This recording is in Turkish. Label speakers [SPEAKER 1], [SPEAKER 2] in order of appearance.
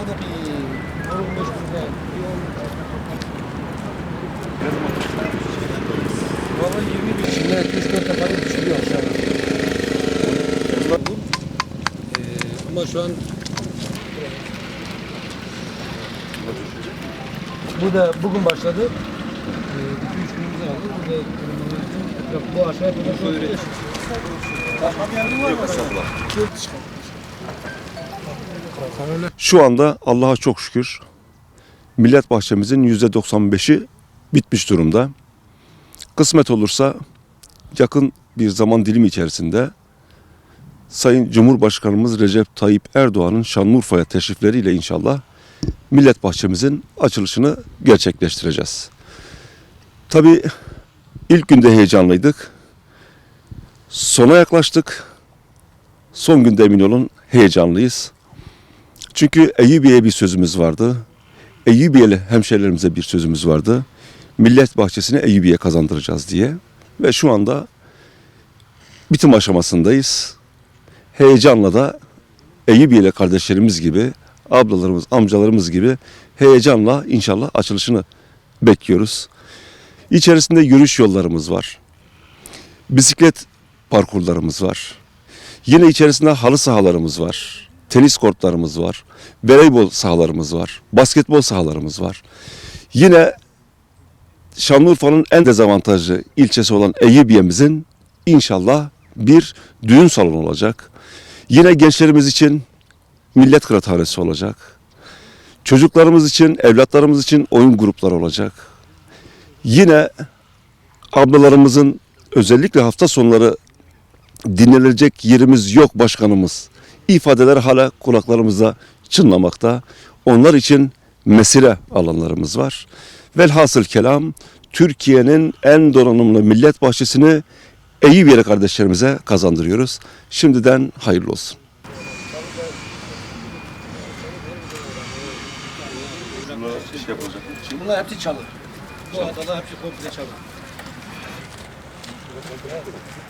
[SPEAKER 1] o da bir 15 günde bir 10 Valla 20 bin şimdi 3-4 defa düşürüyor aşağıya. Ee, ama şu an bu da bugün başladı. 2-3 günümüzü aldı. Bu da bu aşağıya kadar şöyle. Başka bir yerin var mı? Çıkar.
[SPEAKER 2] Şu anda Allah'a çok şükür millet bahçemizin %95'i bitmiş durumda. Kısmet olursa yakın bir zaman dilimi içerisinde Sayın Cumhurbaşkanımız Recep Tayyip Erdoğan'ın Şanlıurfa'ya teşrifleriyle inşallah millet bahçemizin açılışını gerçekleştireceğiz. Tabii ilk günde heyecanlıydık. Sona yaklaştık. Son günde emin olun heyecanlıyız. Çünkü Eyyubiye'ye bir sözümüz vardı. Eyyubiyeli hemşerilerimize bir sözümüz vardı. Millet bahçesini Eyyubiye kazandıracağız diye. Ve şu anda bitim aşamasındayız. Heyecanla da Eyyubiyeli kardeşlerimiz gibi, ablalarımız, amcalarımız gibi heyecanla inşallah açılışını bekliyoruz. İçerisinde yürüyüş yollarımız var. Bisiklet parkurlarımız var. Yine içerisinde halı sahalarımız var. Tenis kortlarımız var. Voleybol sahalarımız var. Basketbol sahalarımız var. Yine Şanlıurfa'nın en dezavantajlı ilçesi olan Eyüpiye'mizin inşallah bir düğün salonu olacak. Yine gençlerimiz için millet kıraathanesi olacak. Çocuklarımız için, evlatlarımız için oyun grupları olacak. Yine ablalarımızın özellikle hafta sonları dinlenilecek yerimiz yok başkanımız. İfadeler hala kulaklarımızda çınlamakta. Onlar için mesire alanlarımız var. Velhasıl kelam Türkiye'nin en donanımlı millet bahçesini Eyüpiye kardeşlerimize kazandırıyoruz. Şimdiden hayırlı olsun.
[SPEAKER 1] Bunlar hepsi çalı. Bu adada hepsi komple çalı. Gracias.